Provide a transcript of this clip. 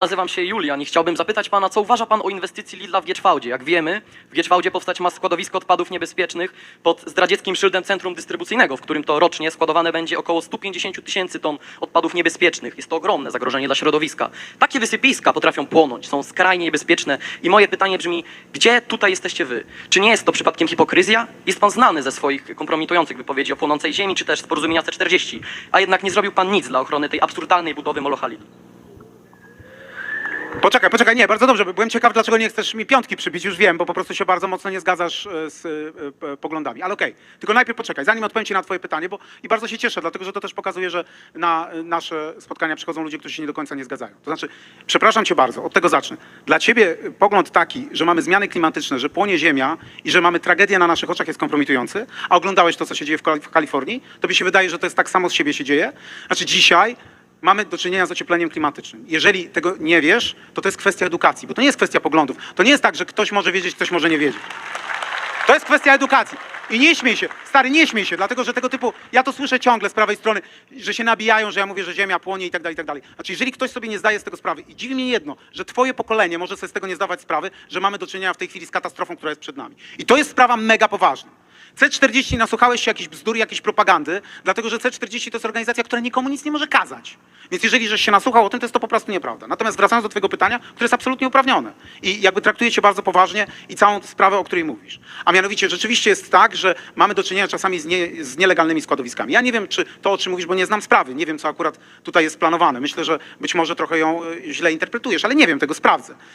Nazywam się Julian i chciałbym zapytać pana, co uważa pan o inwestycji Lidla w Gieczwałdzie? Jak wiemy, w Gieczwałdzie powstać ma składowisko odpadów niebezpiecznych pod zdradzieckim szyldem centrum dystrybucyjnego, w którym to rocznie składowane będzie około 150 tysięcy ton odpadów niebezpiecznych. Jest to ogromne zagrożenie dla środowiska. Takie wysypiska potrafią płonąć, są skrajnie niebezpieczne i moje pytanie brzmi, gdzie tutaj jesteście wy? Czy nie jest to przypadkiem hipokryzja? Jest pan znany ze swoich kompromitujących wypowiedzi o płonącej ziemi, czy też z porozumienia C40, a jednak nie zrobił pan nic dla ochrony tej absurdalnej budowy Molocha Lidl. Poczekaj, poczekaj, nie, bardzo dobrze. Byłem ciekaw, dlaczego nie chcesz mi piątki przybić, już wiem, bo po prostu się bardzo mocno nie zgadzasz e, z e, p- poglądami. Ale okej, tylko najpierw poczekaj, zanim odpowiem ci na twoje pytanie, bo i bardzo się cieszę, dlatego że to też pokazuje, że na e, nasze spotkania przychodzą ludzie, którzy się nie do końca nie zgadzają. To znaczy, przepraszam cię bardzo, od tego zacznę. Dla ciebie e, pogląd taki, że mamy zmiany klimatyczne, że płonie ziemia i że mamy tragedię na naszych oczach jest kompromitujący, a oglądałeś to, co się dzieje w Kalifornii, to mi się wydaje, że to jest tak samo z siebie się dzieje. Znaczy dzisiaj mamy do czynienia z ociepleniem klimatycznym. Jeżeli tego nie wiesz, to to jest kwestia edukacji, bo to nie jest kwestia poglądów. To nie jest tak, że ktoś może wiedzieć, ktoś może nie wiedzieć. To jest kwestia edukacji. I nie śmiej się, stary, nie śmiej się, dlatego że tego typu, ja to słyszę ciągle z prawej strony, że się nabijają, że ja mówię, że ziemia płonie i tak dalej, i tak dalej. Znaczy, jeżeli ktoś sobie nie zdaje z tego sprawy i dziwi mnie jedno, że twoje pokolenie może sobie z tego nie zdawać sprawy, że mamy do czynienia w tej chwili z katastrofą, która jest przed nami. I to jest sprawa mega poważna. C40 nasłuchałeś się jakiejś bzdury, jakiejś propagandy, dlatego że C40 to jest organizacja, która nikomu nic nie może kazać. Więc jeżeli żeś się nasłuchał o tym, to jest to po prostu nieprawda. Natomiast wracając do twojego pytania, które jest absolutnie uprawnione i jakby traktuje cię bardzo poważnie i całą sprawę, o której mówisz. A mianowicie rzeczywiście jest tak, że mamy do czynienia czasami z, nie, z nielegalnymi składowiskami. Ja nie wiem, czy to, o czym mówisz, bo nie znam sprawy, nie wiem, co akurat tutaj jest planowane. Myślę, że być może trochę ją y, źle interpretujesz, ale nie wiem, tego sprawdzę.